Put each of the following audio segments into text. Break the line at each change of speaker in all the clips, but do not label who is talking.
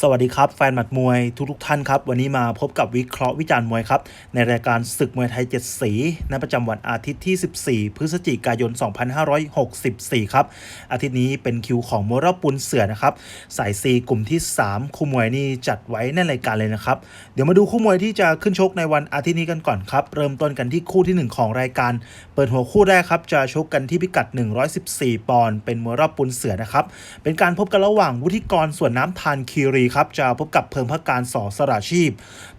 สวัสดีครับแฟนหมัดมวยทุกทท่านครับ วันนี้มาพบกับวิเคราะห์วิจารณ์มวยครับ ในรายการศึกมวยไทย 7 สีณประจำวันอาทิตย์ที่ 14 พฤศจิกายน 2564 ครับ อาทิตย์นี้เป็นคิวของมรอบปุนเสือนะครับ สาย C กลุ่มที่ 3 คู่มวยนี่จัดไว้ในรายการเลยนะครับ เดี๋ยวมาดูคู่มวยที่จะขึ้นชกในวันอาทิตย์นี้กันก่อนครับ เริ่มต้นกันที่คู่ที่ 1 ของรายการ เปิดหัวคู่แรกครับจะชกกันที่พิกัด 114 ปอนด์เป็นมรอบปุนเสือนะครับเป็นการพบกันระหว่างวุฒิกรส่วนน้ำทานคีรครับจะพบกับเพิงพักการสอสระชีพ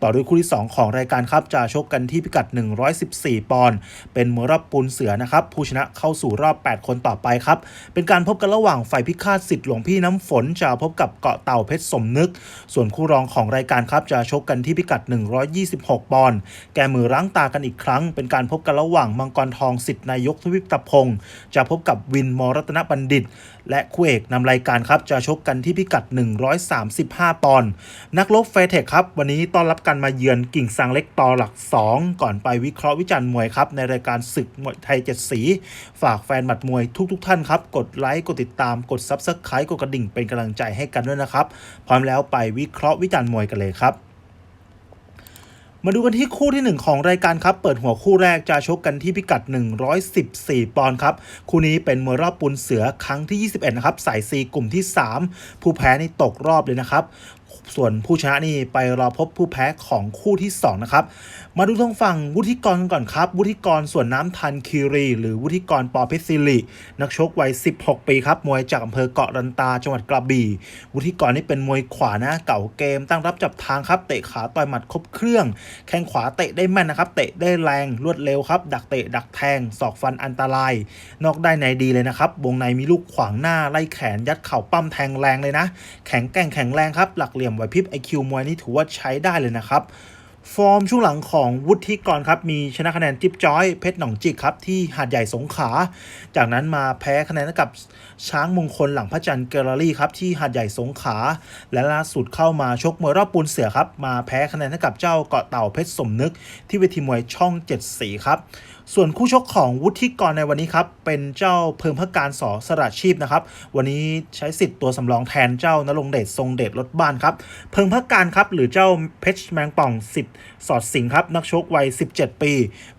ต่อด้วยคู่ที่ 2 ของรายการครับจะชกกันที่พิกัด 114 ปอนด์เป็นมวยรอบปูนเสือนะครับผู้ชนะเข้าสู่รอบ 8 คนต่อไปครับ เป็นการพบกันระหว่างฝ่ายพิฆาตสิทธิ์หลวงพี่น้ำฝนจะพบกับเกาะเต่าเพชรสมนึก ส่วนคู่รองของรายการครับจะชกกันที่พิกัด 126 ปอนด์แกมือรั้งตากันอีกครั้ง เป็นการพบกันระหว่างมังกรทองสิทธิ์นายกทวิปตพงศ์จะพบกับวินมรัตนบัณฑิต และคู่เอกนำรายการครับจะชกกันที่พิกัด 135 ปอนด์นักลบเฟเทคครับ วันนี้ต้อนรับการมาเยือนกิ่งซางเล็กต่อหลัก 2 ก่อนไปวิเคราะห์วิจารณ์มวยครับในรายการศึกมวยไทยเจ็ดสี ฝากแฟนหมัดมวยทุกๆทท่านครับ กดไลค์กดติดตามกดซับสไครต์กดกระดิ่งเป็นกำลังใจให้กันด้วยนะครับ พร้อมแล้วไปวิเคราะห์วิจารณ์มวยกันเลยครับ มาดูกันที่คู่ที่ 1 ของรายการครับ เปิดหัวคู่แรกจะชกกันที่พิกัด 114 ปอนด์ครับ คู่นี้เป็นมวยรอบปุนเสือครั้งที่ 21 นะครับ สาย C กลุ่มที่ 3 ผู้แพ้นี่ตกรอบเลยนะครับ ส่วนผู้ชนะนี่ไปรอพบผู้แพ้ของคู่ที่ 2 นะครับ มาดูทางฝั่งวุฒิกรกันก่อนครับ วุฒิกรส่วนน้ำทันคีรี หรือวุฒิกรปอเพชรศิรินักชกวัย 16 ปีครับมวยจากอำเภอเกาะลันตาจังหวัดกระบี่ วุฒิกรนี่เป็นมวยขวานะเก่าเกม ตั้งรับจับทางครับเตะขาต่อยหมัดครบเครื่อง แข้งขวาเตะได้แม่นนะครับ เตะได้แรงรวดเร็วครับ ดักเตะดักแทงศอกฟันอันตราย นอกได้ในดีเลยนะครับวงในมีลูกขวางหน้าไล่แขนยัดเข่าปั้มแทงแรงเลยนะ แข็งแกร่งแข็งแรงครับหลักเหลี่ยมไหวพริบไอคิวมวยนี่ถือว่าใช้ได้เลยนะครับ ฟอร์มช่วงหลังของวุฒิกรครับ มีชนะคะแนนจิ๊บจ้อย เพชรหนองจิกครับ ที่หาดใหญ่สงขลาจากนั้นมาแพ้คะแนนกับช้างมงคลหลังพระจันทร์แกลเลอรี่ครับ ที่หาดใหญ่สงขลาและล่าสุดเข้ามาชกมวยรอบปูนเสือครับ มาแพ้คะแนนกับเจ้าเกาะเต่าเพชรสมนึก ที่เวทีมวยช่องเจ็ดสีครับ ส่วนคู่ชกของวุฒิกรในวันนี้ครับ เป็นเจ้าเพิ่มพการสอสระชีพนะครับ วันนี้ใช้สิทธิ์ตัวสำรองแทนเจ้านรงเดชทรงเดชรถบ้านครับ เพิ่งพักการครับ หรือเจ้าเพชรแมงป่องสิทธิ์สอดสิงครับ นักชกวัย 17 ปี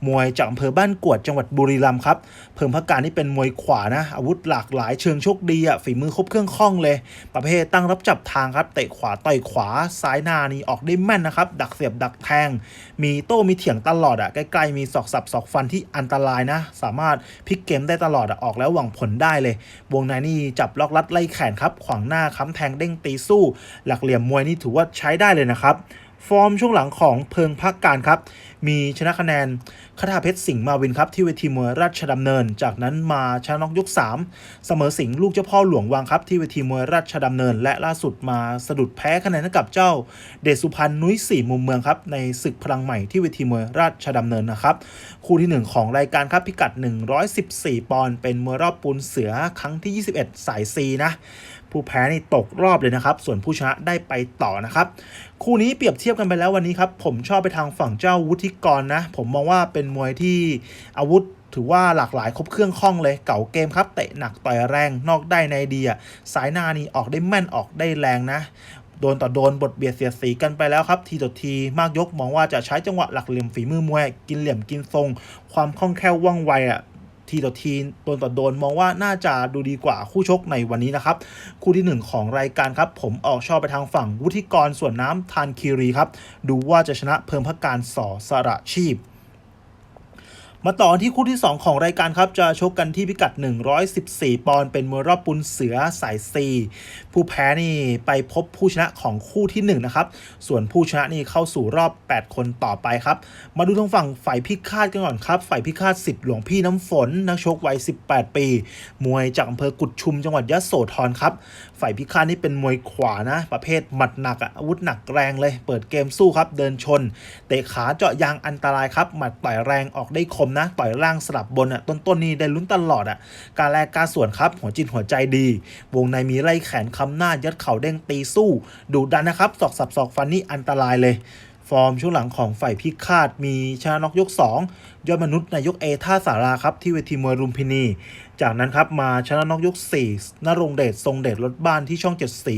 มวยจากอำเภอบ้านกวดจังหวัดบุรีรัมย์ครับ เพิ่งพักการนี่เป็นมวยขวานะ อาวุธหลากหลายเชิงโชคดีอะฝีมือครบเครื่องคล่องเลย ประเภทตั้งรับจับทางครับ เตะขวาต่อยขวาซ้ายหน้านี่ออกได้แม่นนะครับ ดักเสียบดักแทง มีโต้มีเถียงตลอดอะใกล้ๆมีศอกสับศอกฟันที่อันตรายนะ สามารถพลิกเกมได้ตลอดอออกแล้วหวังผลได้เลย วงในนี่จับล็อกลัดไล่แขนครับ ขวางหน้าค้ำแทงเด้งตีสู้ หลักเหลี่ยมมวยนี่ถือว่าใช้ได้เลยนะครับ ฟอร์มช่วงหลังของเพิงพักการครับ มีชนะคะแนนคาถาเพชรสิงห์มาวินครับที่เวทีมวยราชดำเนิน จากนั้นมาชนะน็อกยก 3 เสมอสิงห์ลูกเจ้าพ่อหลวงวังครับที่เวทีมวยราชดำเนิน และล่าสุดมาสะดุดแพ้คะแนนกับเจ้า เดชสุพรรณนุ้ยสี่มุมเมืองครับในศึกพลังใหม่ที่เวทีมวยราชดำเนินนะครับคู่ที่ 1 ของรายการครับพิกัด 114 ปอนด์เป็นมวยรอบปูนเสือครั้งที่ 21 สายซีนะ ผู้แพ้นี่ตกรอบเลยนะครับ ส่วนผู้ชนะได้ไปต่อนะครับ คู่นี้เปรียบเทียบกันไปแล้ววันนี้ครับ ผมชอบไปทางฝั่งเจ้าวุฒิกรนะ ผมมองว่าเป็นมวยที่อาวุธถือว่าหลากหลายครบเครื่องคล่องเลยเก่าเกมครับเตะหนักต่อยแรงนอกได้ในดีอะสายหน้านี่ออกได้แม่นออกได้แรงนะโดนต่อโดนบทเบียดเสียดสีกันไปแล้วครับ ทีต่อทีมากยกมองว่าจะใช้จังหวะหลักเหลี่ยมฝีมือมวย กินเหลี่ยมกินทรง ความคล่องแคล่วว่องไวอะ ทีต่อทีโดนต่อโดนมองว่าน่าจะดูดีกว่าคู่ชกในวันนี้นะครับ คู่ที่ 1 ของรายการครับ ผมออกชอบไปทางฝั่งวุฒิกรส่วนน้ำทานคีรีครับ ดูว่าจะชนะเพิ่มพักการสอสระชีพ มาต่อที่คู่ที่ 2 ของรายการครับ จะชกกันที่พิกัด 114 ปอนด์เป็นมวยรอบปุนเสือสายซีผู้แพ้นี่ไปพบผู้ชนะของคู่ที่ 1 นะครับ ส่วนผู้ชนะนี่เข้าสู่รอบ 8 คนต่อไปครับ มาดูทางฝั่งฝ่ายพิฆาตกันก่อนครับ ฝ่ายพิฆาตสิทธิ์หลวงพี่น้ำฝน นักชกวัย 18 ปี มวยจากอำเภอกุดชุมจังหวัดยะโสธรครับ ฝ่ายพิฆาตนี่เป็นมวยขวานะ ประเภทหมัดหนักอะอาวุธหนักแรงเลย เปิดเกมสู้ครับ เดินชน เตะขาเจาะยางอันตรายครับ หมัดต่อยแรงออกได้คมนะ ต่อยล่างสลับบนอะ ต้นๆนี่ได้ลุ้นตลอดอะ การแลกการส่วนครับ หัวจิตหัวใจดี วงในมีไล่แขนคำหน้ายัดเข่าเด้งตีสู้ดูดันนะครับ ศอกสับศอกฟันนี่อันตรายเลย ฟอร์มช่วงหลังของฝ่ายพิฆาตมีชนะน็อกยก 2 ยอดมนุษย์นายกเอท่าสาราครับที่เวทีมวยรุมพินี จากนั้นครับมาชนะน็อกยก4นรงเดชทรงเดชรถบ้านที่ช่องเจ็ดสี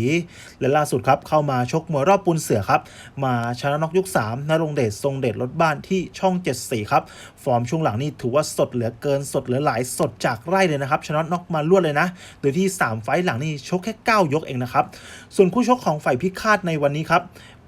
และล่าสุดครับเข้ามาชกมวยรอบปูนเสือครับ มาชนะน็อกยก3นรงเดชทรงเดชรถบ้านที่ช่องเจ็ดสีครับฟอร์มช่วงหลังนี่ถือว่าสดเหลือเกินสดเหลือหลายสดจากไร่เลยนะครับชนะน็อกมารวดเลยนะโดยที่ 3 ไฟหลังนี่ชกแค่ 9 ยกเองนะครับส่วนคู่ชกของฝ่ายพิฆาตในวันนี้ครับ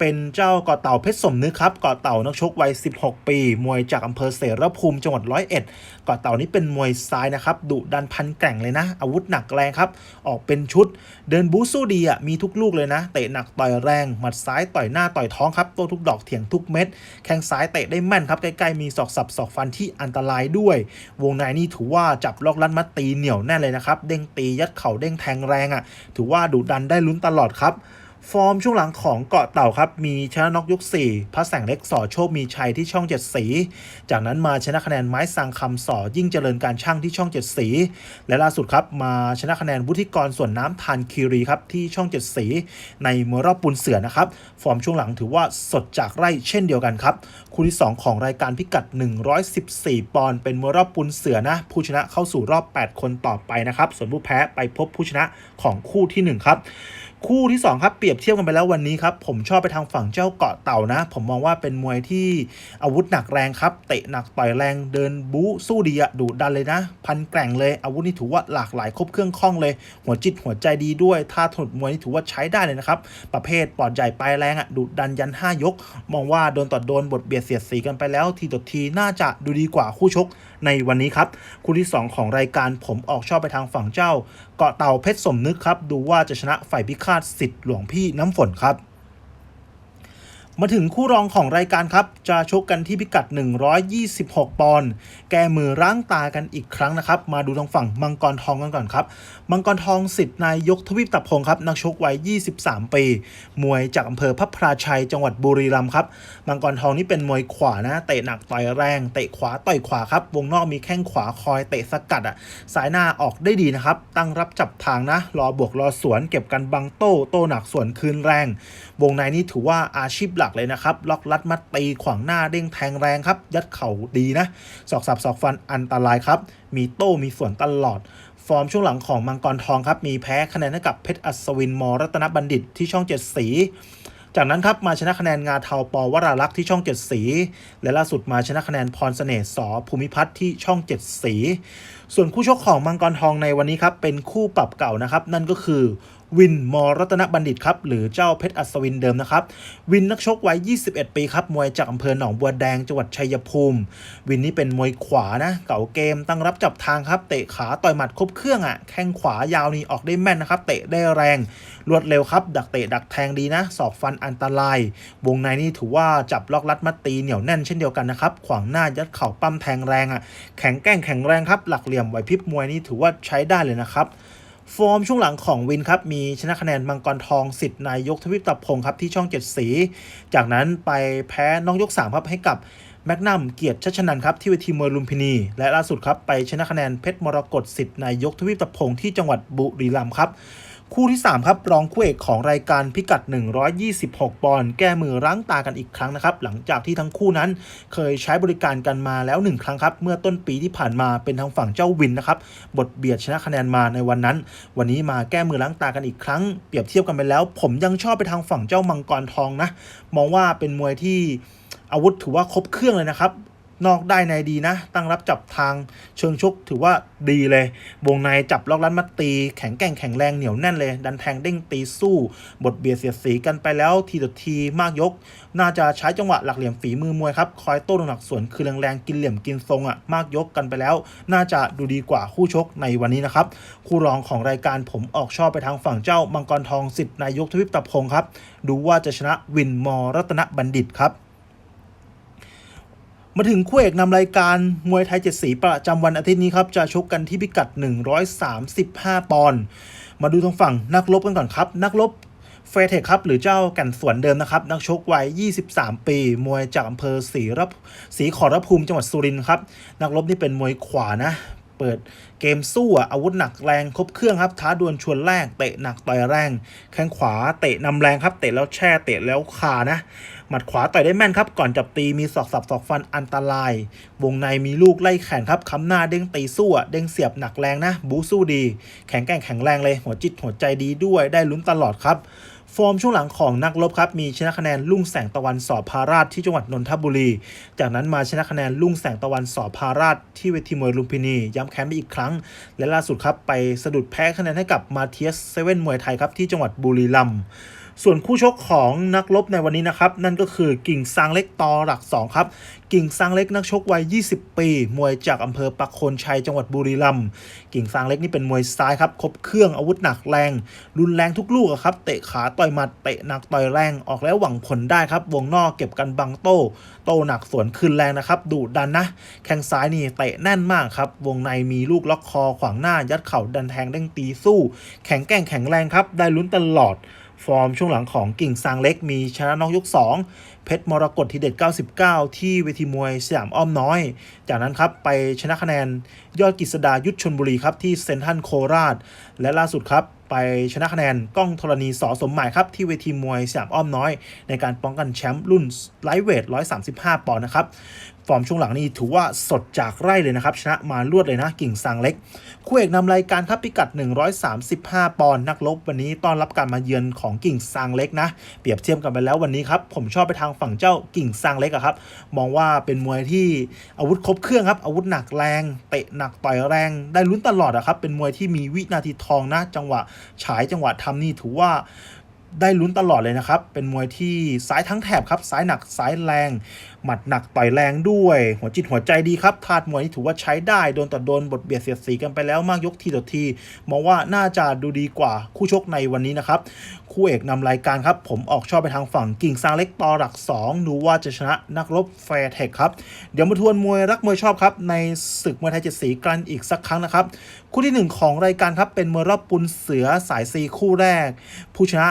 เป็นเจ้าเกาะเต่าเพชรสมนึกครับเกาะเต่านักชกวัย 16 ปี มวยจากอำเภอเสรภูมิจังหวัดร้อยเอ็ดเกาะเต่านี้เป็นมวยซ้ายนะครับดุดันพันแกร่งเลยนะ อาวุธหนักแรงครับ ออกเป็นชุด เดินบู๊สู้ดีอะมีทุกลูกเลยนะ เตะหนักต่อยแรงหมัดซ้ายต่อยหน้าต่อยท้องครับโต้ทุกดอกเถียงทุกเม็ดแข้งซ้ายเตะได้แม่นครับใกล้ๆมีศอกสับศอกฟันที่อันตรายด้วย วงในนี่ถือว่าจับล็อกลันมัดตีเหนียวแน่นเลยนะครับเด้งตียัดเข่าเด้งแทงแรงอะถือว่าดุดันได้ลุ้นตลอดครับ ฟอร์มช่วงหลังของเกาะเต่าครับ มีชนะน็อกยก4พระแสงเล็กสอโชคมีชัยที่ช่องเจ็ดสี จากนั้นมาชนะคะแนนไม้สังคำสอยิ่งเจริญการช่างที่ช่องเจ็ดสี และล่าสุดครับมาชนะคะแนนวุฒิกรส่วนน้ำทานคีรีครับที่ช่องเจ็ดสี ในมวยรอบปุนเสือนะครับ ฟอร์มช่วงหลังถือว่าสดจากไร่เช่นเดียวกันครับ คู่ที่ 2 ของรายการพิกัด 114 ปอนด์เป็นมวยรอบปุนเสือนะ ผู้ชนะเข้าสู่รอบ 8 คนต่อไปนะครับ ส่วนผู้แพ้ไปพบผู้ชนะของคู่ทีหนึ่1 ครับ คู่ที่ 2 ครับเปรียบเทียบกันไปแล้ววันนี้ครับผมชอบไปทางฝั่งเจ้าเกาะเต่านะ ผมมองว่าเป็นมวยที่อาวุธหนักแรงครับเตะหนักต่อยแรงเดินบู๊สู้ดีอะดุดันเลยนะ พันแกร่งเลยอาวุธนี่ถือว่าหลากหลายครบเครื่องคล่องเลย หัวจิตหัวใจดีด้วยท่าถดมวยนี่ถือว่าใช้ได้เลยนะครับประเภทปอดใหญ่ปลายแรงอะดุดันยัน 5 ยก มองว่าโดนต่อโดนบทเบียดเสียดสีกันไปแล้วทีต่อทีน่าจะดูดีกว่าคู่ชกในวันนี้ครับคู่ที่ 2 ของรายการผมออกชอบไปทางฝั่งเจ้า เกาะเต่าเพชรสมนึกครับดูว่าจะชนะฝ่ายพิฆาตสิทธิ์หลวงพี่น้ำฝนครับ มาถึงคู่รองของรายการครับ จะชกกันที่พิกัด 126 ปอนด์แก้มือร่างตากันอีกครั้งนะครับ มาดูทางฝั่งมังกรทองกันก่อนครับ มังกรทองสิทธิ์นายยกทวีปตับพงครับ นักชกวัย 23 ปี มวยจากอำเภอพระพราชัยจังหวัดบุรีรัมย์ครับ มังกรทองนี่เป็นมวยขวานะ เตะหนักต่อยแรง เตะขวาต่อยขวาครับ วงนอกมีแข้งขวาคอยเตะสกัดอะ สายหน้าออกได้ดีนะครับ ตั้งรับจับทางนะ รอบวกรอสวน เก็บกันบังโต้ โต้หนักสวนคืนแรง วงในนี่ถือว่าอาชีพหลักเลยนะครับ ล็อกลัดมัดตีขวางหน้าเด้งแทงแรงครับ ยัดเข่าดีนะศอกสับศอกฟันอันตรายครับ มีโต้มีส่วนตลอด ฟอร์มช่วงหลังของมังกรทองครับ มีแพ้คะแนนให้กับเพชรอัศวินมรัตนบัณฑิตที่ช่องเจ็ดสีจากนั้นครับมาชนะคะแนนงาเทาปอวราลักษ์ที่ช่องเจ็ดสี และล่าสุดมาชนะคะแนนพรเสน่ห์สอภูมิพัฒน์ที่ช่องเจ็ดสี ส่วนคู่ชกของมังกรทองในวันนี้ครับเป็นคู่ปรับเก่านะครับ นั่นก็คือ วินมรัตนบัณฑิตครับ หรือเจ้าเพชรอัศวินเดิมนะครับ วินนักชกวัย 21 ปีครับ มวยจากอำเภอหนองบัวแดงจังหวัดชัยภูมิ วินนี่เป็นมวยขวานะ เก่าเกมตั้งรับจับทางครับ เตะขาต่อยหมัดครบเครื่องอะ่ะ แข้งขวายาวนี่ออกได้แม่นนะครับ เตะได้แรง รวดเร็วครับ ดักเตะดักแทงดีนะศอกฟันอันตราย วงในนี่ถือว่าจับล็อกลัดมัดตีเหนียวแน่นเช่นเดียวกันนะครับ ขวางหน้ายัดเข่าปั้มแทงแรงอะ่ะ แข็งแกร่งแข็งแรงครับ หลักเหลี่ยมไหวพริบมวยนี่ถือว่าใช้ได้เลยนะครับ ฟอร์มช่วงหลังของวินครับ มีชนะคะแนนมังกรทองสิทธิ์นายกทวิปตับพงครับที่ช่องเจ็ดสี จากนั้นไปแพ้น้องยกสามครับให้กับแมกนัมเกียรติชัชนันครับที่เวทีมวยลุมพินี และล่าสุดครับไปชนะคะแนนเพชรมรกตสิทธิ์นายกทวีปตับพงที่จังหวัดบุรีรัมย์ครับ คู่ที่ 3 ครับ รองคู่เอกของรายการพิกัด 126 ปอนด์แก้มือร้างตากันอีกครั้งนะครับ หลังจากที่ทั้งคู่นั้นเคยใช้บริการกันมาแล้ว 1 ครั้งครับ เมื่อต้นปีที่ผ่านมาเป็นทางฝั่งเจ้าวินนะครับ บทเบียดชนะคะแนนมาในวันนั้น วันนี้มาแก้มือล้างตากันอีกครั้ง เปรียบเทียบกันไปแล้ว ผมยังชอบไปทางฝั่งเจ้ามังกรทองนะ มองว่าเป็นมวยที่อาวุธถือว่าครบเครื่องเลยนะครับ นอกได้ในดีนะ ตั้งรับจับทางเชิงชุกถือว่าดีเลย วงในจับล็อกลันมัดตี แข็งแกร่งแข็งแรงเหนียวแน่นเลย ดันแทงเด้งตีสู้ บทเบียดเสียดสีกันไปแล้วทีต่อทีมากยก น่าจะใช้จังหวะหลักเหลี่ยมฝีมือมวยครับ คอยโต้หนักส่วนคือแรงๆกินเหลี่ยมกินทรงอะมากยกกันไปแล้ว น่าจะดูดีกว่าคู่ชกในวันนี้นะครับคู่รองของรายการผมออกชอบไปทางฝั่งเจ้ามังกรทองสิทธิ์นายกทวิปตับพงครับดูว่าจะชนะวินมอรัตนบัณฑิตครับ มาถึงคู่เอกนำรายการมวยไทยเจ็ดสีประจำวันอาทิตย์นี้ครับ จะชกกันที่พิกัด 135 ปอนด์มาดูทางฝั่งนักรบกันก่อนครับ นักรบเฟเทคครับ หรือเจ้ากันสวนเดิมนะครับ นักชกวัย 23 ปี มวยจากอำเภอศรีรับศรีขอรภูมิจังหวัดสุรินทร์ครับ นักรบนี่เป็นมวยขวานะ เปิดเกมสู้อะอาวุธหนักแรงครบเครื่องครับท้าดวลชวนแรกเตะหนักต่อยแรงแข้งขวาเตะนำแรงครับเตะแล้วแช่เตะแล้วคานะ หมัดขวาต่อยได้แม่นครับ ก่อนจับตีมีศอกสับศอกฟันอันตราย วงในมีลูกไล่แขนครับค้ำหน้าเด้งตีสู้อะเด้งเสียบหนักแรงนะ บูสู้ดี แข็งแกร่งแข็งแรงเลยหัวจิตหัวใจดีด้วยได้ลุ้นตลอดครับ ฟอร์มช่วงหลังของนักรบครับมีชนะคะแนนลุ่งแสงตะวันสอบพาราชที่จังหวัดนนทบุรี จากนั้นมาชนะคะแนนลุ่งแสงตะวันสอบพาราชที่เวทีมวยลุมพินี ย้ำแค้นไปอีกครั้ง และล่าสุดครับไปสะดุดแพ้คะแนนให้กับมาเทียสเซเว่นมวยไทยครับที่จังหวัดบุรีรัมย์ ส่วนคู่ชกของนักรบในวันนี้นะครับ นั่นก็คือกิ่งซางเล็กตอหลัก 2 ครับ กิ่งซางเล็กนักชกวัย 20 ปี มวยจากอำเภอปักโคนชัยจังหวัดบุรีรัมย์กิ่งซางเล็กนี่เป็นมวยซ้ายครับครบเครื่องอาวุธหนักแรง รุนแรงทุกลูกครับเตะขาต่อยหมัดเตะหนักต่อยแรงออกแล้วหวังผลได้ครับ วงนอกเก็บกันบังโต้โต้หนักสวนคืนแรงนะครับดุดันนะ แข้งซ้ายนี่เตะแน่นมากครับ วงในมีลูกล็อกคอขวางหน้ายัดเข่าดันแทงเด้งตีสู้ แข็งแกร่งแข็งแรงครับ ได้ลุ้นตลอด ฟอร์มช่วงหลังของกิ่งซางเล็กมีชนะน็อกยก 2 เพชรมรกตทีเด็ด 99 ที่เวทีมวยสยามอ้อมน้อย จากนั้นครับไปชนะคะแนนยอดกฤษดายุทธชนบุรีครับที่เซนทรัลโคราช และล่าสุดครับไปชนะคะแนนก้องธรณีสอสมหมายครับที่เวทีมวยสยามอ้อมน้อย ในการป้องกันแชมป์รุ่นไลท์เวท 135 ปอนด์นะครับฟอร์มช่วงหลังนี้ถือว่าสดจากไร่เลยนะครับ ชนะมารวดเลยนะกิ่งซางเล็ก คู่เอกนำรายการครับพิกัด 135 ปอนด์นักลบวันนี้ต้อนรับการมาเยือนของกิ่งซางเล็กนะ เปรียบเทียบกันไปแล้ววันนี้ครับ ผมชอบไปทางฝั่งเจ้ากิ่งซางเล็กอะครับ มองว่าเป็นมวยที่อาวุธครบเครื่องครับ อาวุธหนักแรงเตะหนักต่อยแรง ได้ลุ้นตลอดอะครับเป็นมวยที่มีวินาทีทองนะ จังหวะฉายจังหวะทำนี่ถือว่า ได้ลุ้นตลอดเลยนะครับ เป็นมวยที่ซ้ายทั้งแถบครับ ซ้ายหนักซ้ายแรง หมัดหนักต่อยแรงด้วย หัวจิตหัวใจดีครับทาดมวยนี่ถือว่าใช้ได้ โดนต่อโดนบทเบียดเสียดสีกันไปแล้วมากยกทีต่อทีมองว่าน่าจะดูดีกว่าคู่ชกในวันนี้นะครับ คู่เอกนำรายการครับ ผมออกชอบไปทางฝั่งกิ่งซางเล็กต่อหลัก2ดูว่าจะชนะนักรบแฟร์เทคครับ เดี๋ยวมาทวนมวยรักมวยชอบครับ ในศึกมวยไทยเจ็ดสีกันอีกสักครั้งนะครับ คู่ที่หนึ่งของรายการครับเป็นมวยรอบปุนเสือสายซีคู่แรก ผู้ชนะ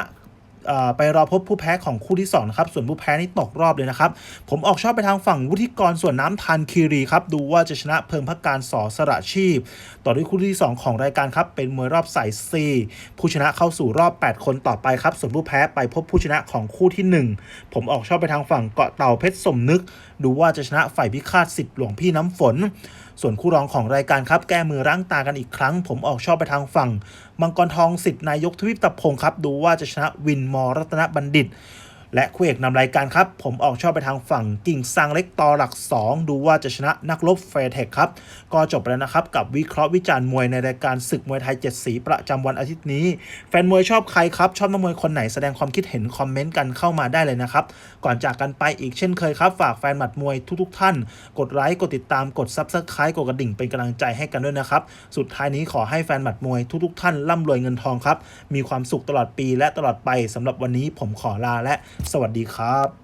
ไปรอพบผู้แพ้ของคู่ที่2นะครับส่วนผู้แพ้นี่ตกรอบเลยนะครับ ผมออกชอบไปทางฝั่งวุฒิกรส่วนน้ำทันคีรีครับดูว่าจะชนะเพิ่มพักการสอสระชีพ ต่อด้วยคู่ที่ 2 ของรายการครับเป็นมวยรอบสายซีผู้ชนะเข้าสู่รอบ 8 คนต่อไปครับส่วนผู้แพ้ไปพบผู้ชนะของคู่ที่ 1 ผมออกชอบไปทางฝั่งเกาะเต่าเพชรสมนึก ดูว่าจะชนะฝ่ายพิฆาตสิทธิ์หลวงพี่น้ำฝนส่วนคู่รองของรายการครับแก้มือร่างตากันอีกครั้ง ผมออกชอบไปทางฝั่ง มังกรทองสิทธิ์นายกทวีปตะพงครับ ดูว่าจะชนะวินมอรัตนบัณฑิต และคู่เอกนำรายการครับ ผมออกชอบไปทางฝั่งกิ่งซางเล็กต่อหลัก 2 ดูว่าจะชนะนักรบเฟรเทคครับ ก็จบไปแล้วนะครับ กับวิเคราะห์วิจารณ์มวยในรายการศึกมวยไทย 7 สีประจำวันอาทิตย์นี้ แฟนมวยชอบใครครับ ชอบนักมวยคนไหนแสดงความคิดเห็นคอมเมนต์กันเข้ามาได้เลยนะครับ ก่อนจากกันไปอีกเช่นเคยครับฝากแฟนหมัดมวยทุกๆท่าน กดไลค์กดติดตามกดซับสไครต์กดกระดิ่งเป็นกำลังใจให้กันด้วยนะครับสุดท้ายนี้ขอให้แฟนหมัดมวยทุกๆ ท่านร่ำรวยเงินทองครับมีความสุขตลอดปีและตลอดไปสำหรับวันนี้ผมขอลาและสวัสดีครับ